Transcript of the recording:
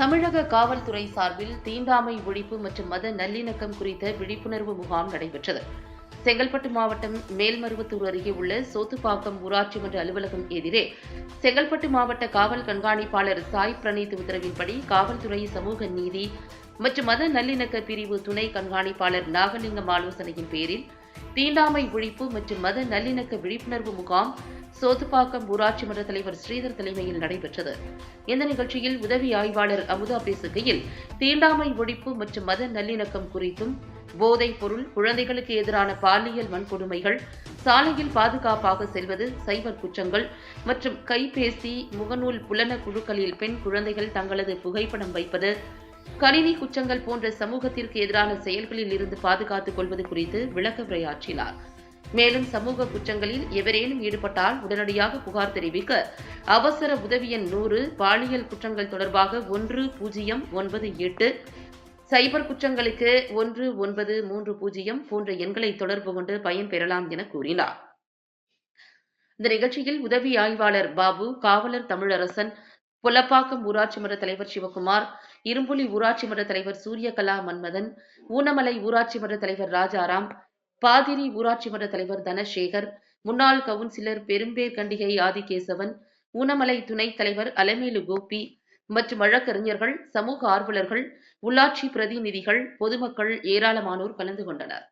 தமிழக காவல்துறை சார்பில் தீண்டாமை ஒழிப்பு மற்றும் மத நல்லிணக்கம் குறித்த விழிப்புணர்வு முகாம் நடைபெற்றது. செங்கல்பட்டு மாவட்டம் மேல்மருவத்தூர் அருகே உள்ள சோத்துப்பாக்கம் ஊராட்சி மன்ற அலுவலகம் எதிரே செங்கல்பட்டு மாவட்ட காவல் கண்காணிப்பாளர் சாய் பிரணீத் உத்தரவின்படி காவல்துறை சமூக நீதி மற்றும் மத நல்லிணக்க பிரிவு துணை கண்காணிப்பாளர் நாகலிங்கம் ஆலோசனையின் பேரில் தீண்டாமை ஒழிப்பு மற்றும் மத நல்லிணக்க விழிப்புணர்வு முகாம் சோத்துப்பாக்கம் ஊராட்சி மன்ற தலைவர் ஸ்ரீதர் தலைமையில் நடைபெற்றது. இந்த நிகழ்ச்சியில் உதவி ஆய்வாளர் அமுதா பேசுகையில் தீண்டாமை ஒழிப்பு மற்றும் மத நல்லிணக்கம் குறித்தும் போதைப் பொருள் குழந்தைகளுக்கு எதிரான பாலியல் வன்கொடுமைகள் சாலையில் பாதுகாப்பாக செல்வது சைபர் குற்றங்கள் மற்றும் கைபேசி முகநூல் புலன குழுக்களில் பெண் குழந்தைகள் தங்களது புகைப்படம் வைப்பது கணினி குற்றங்கள் போன்ற சமூகத்திற்கு எதிரான செயல்களில் இருந்து பாதுகாத்துக் கொள்வது குறித்து விளக்க உரையாற்றினார். மேலும் சமூக குற்றங்களில் எவரேனும் ஈடுபட்டால் உடனடியாக புகார் தெரிவிக்க அவசர உதவி எண் நூறு பாலியல் குற்றங்கள் தொடர்பாக ஒன்று பூஜ்ஜியம் ஒன்பது எட்டு சைபர் குற்றங்களுக்கு ஒன்று ஒன்பது மூன்று பூஜ்ஜியம் போன்ற எண்களை தொடர்பு கொண்டு பயன்பெறலாம் என கூறினார். இந்த நிகழ்ச்சியில் உதவி ஆய்வாளர் பாபு காவலர் தமிழரசன் புலப்பாக்கம் ஊராட்சி மன்ற தலைவர் சிவகுமார் இரும்புலி ஊராட்சி மன்ற தலைவர் சூரியகலா மன்மதன் ஊனமலை ஊராட்சி மன்ற தலைவர் ராஜாராம் பாதிரி ஊராட்சி மன்ற தலைவர் தனசேகர் முன்னாள் கவுன்சிலர் பெரும்பேர் கண்டிகை ஆதிகேசவன் ஊனமலை துணைத் தலைவர் அலமேலு கோபி மற்றும் வழக்கறிஞர்கள் சமூக ஆர்வலர்கள் உள்ளாட்சி பிரதிநிதிகள் பொதுமக்கள் ஏராளமானோர் கலந்து கொண்டனர்.